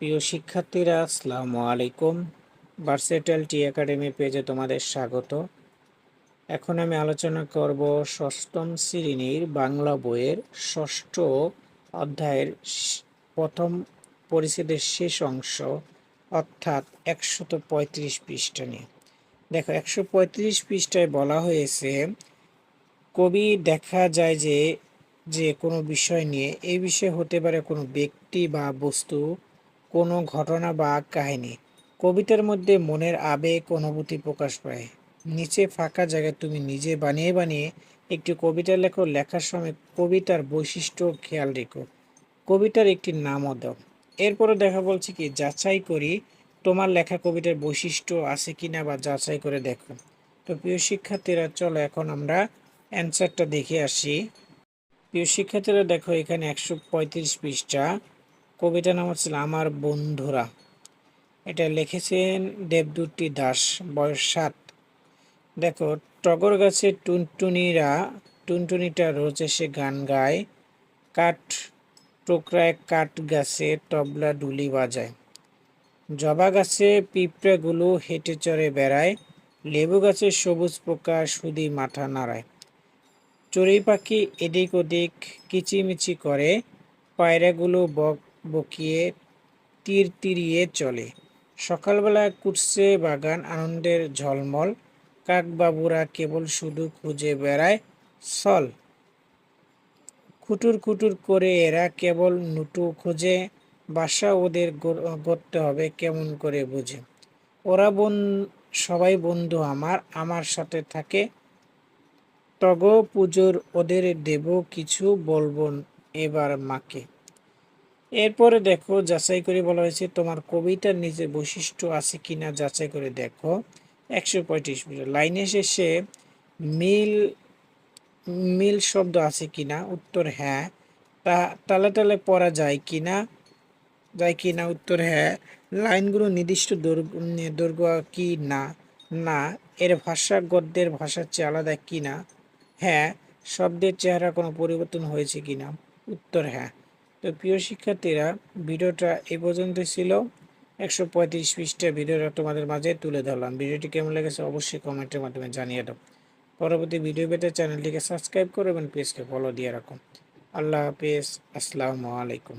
প্রিয় শিক্ষার্থীরা, আসসালামু আলাইকুম। ভার্সেটাল টি একাডেমি পেজে তোমাদের স্বাগত। এখন আমি আলোচনা করব ষষ্ঠম শ্রেণির বাংলা বইয়ের ষষ্ঠ অধ্যায়ের প্রথম পরিচ্ছেদের শেষ অংশ, অর্থাৎ একশত পঁয়ত্রিশ পৃষ্ঠা নিয়ে। দেখো একশো পঁয়ত্রিশ পৃষ্ঠায় বলা হয়েছে, কবি দেখা যায় যে যে কোনো বিষয় নিয়ে এই বিষয় হতে পারে কোনো ব্যক্তি বা বস্তু কোনো ঘটনা বা কাহিনী। কবিতার মধ্যে মনের আবেগ, অনুভূতি প্রকাশ পায়। নিচে ফাঁকা জায়গায় তুমি নিজে বানিয়ে বানিয়ে একটি কবিতা লেখো, লেখার সময় কবিতার বৈশিষ্ট্য খেয়াল রেখো। কবিতার একটি নামও দাও। এরপরে দেখা বলছে কি, যাচাই করি তোমার লেখা কবিতার বৈশিষ্ট্য আছে কিনা বা যাচাই করে দেখো। তো প্রিয় শিক্ষার্থীরা, চলো এখন আমরা অ্যান্সারটা দেখে আসি। প্রিয় শিক্ষার্থীরা, দেখো এখানে একশো পঁয়ত্রিশ পৃষ্ঠা। কবিতা নাম হচ্ছে আমার বন্ধুরা। এটা লিখেছেন দেবদূতী দাস, বয়স সাত। দেখো, টগর গাছের টুনটুনিরা, টুনটুনিটা রোজ এসে গান গায়, কাঠ টোকরায় কাঠ গাছে তবলা ডুলি বাজায়। জবা গাছে পিঁপড়েগুলো হেঁটে চড়ে বেড়ায়, লেবু গাছে সবুজ পোকা সুদি মাথা নাড়ায়। চড়ুই পাখি এদিক ওদিক কিচিমিচি করে, পায়রাগুলো বক বকিয়ে তীর তিরিয়ে চলে। সকালবেলা কুটছে বাগান আনন্দের ঝলমল, কাকবাবুরা কেবল শুধু খুঁজে বেড়ায় সল খুটুর খুটুর করে এরা কেবল নুটু খুঁজে, বাসা ওদের গড়তে হবে কেমন করে বুঝে। ওরা বন, সবাই বন্ধু আমার আমার সাথে থাকে। তগ পুজোর ওদের দেব কিছু বলব এবার মাকে। এরপরে দেখো, যাচাই করে বলা হয়েছে তোমার কবিতার নিজের বৈশিষ্ট্য আছে কিনা, যাচাই করে দেখো। একশো পঁয়ত্রিশ মিটার লাইনে শেষে মিল মিল শব্দ আছে কিনা? উত্তর হ্যাঁ। তা, তালে তালে পড়া যায় কিনা? যায় কিনা? উত্তর হ্যাঁ। লাইনগুলো নির্দিষ্ট দৈর্ঘ্য কি না? না। এর ভাষা গদ্যের ভাষার চেয়ে আলাদা কি না হ্যাঁ। শব্দের চেহারা কোনো পরিবর্তন হয়েছে কিনা? উত্তর হ্যাঁ। তো প্রিয় শিক্ষার্থীরা, ভিডিওটা এই পর্যন্ত ছিল। একশো পঁয়ত্রিশ পৃষ্ঠা ভিডিওটা তোমাদের মাঝে তুলে ধরলাম। ভিডিওটি কেমন লেগেছে অবশ্যই কমেন্টের মাধ্যমে জানিয়ে দাও। পরবর্তী ভিডিও পেতে চ্যানেলটিকে সাবস্ক্রাইব করো এবং পেজকে ফলো দিয়ে রাখো। আল্লাহ হাফেজ। আসসালামু আলাইকুম।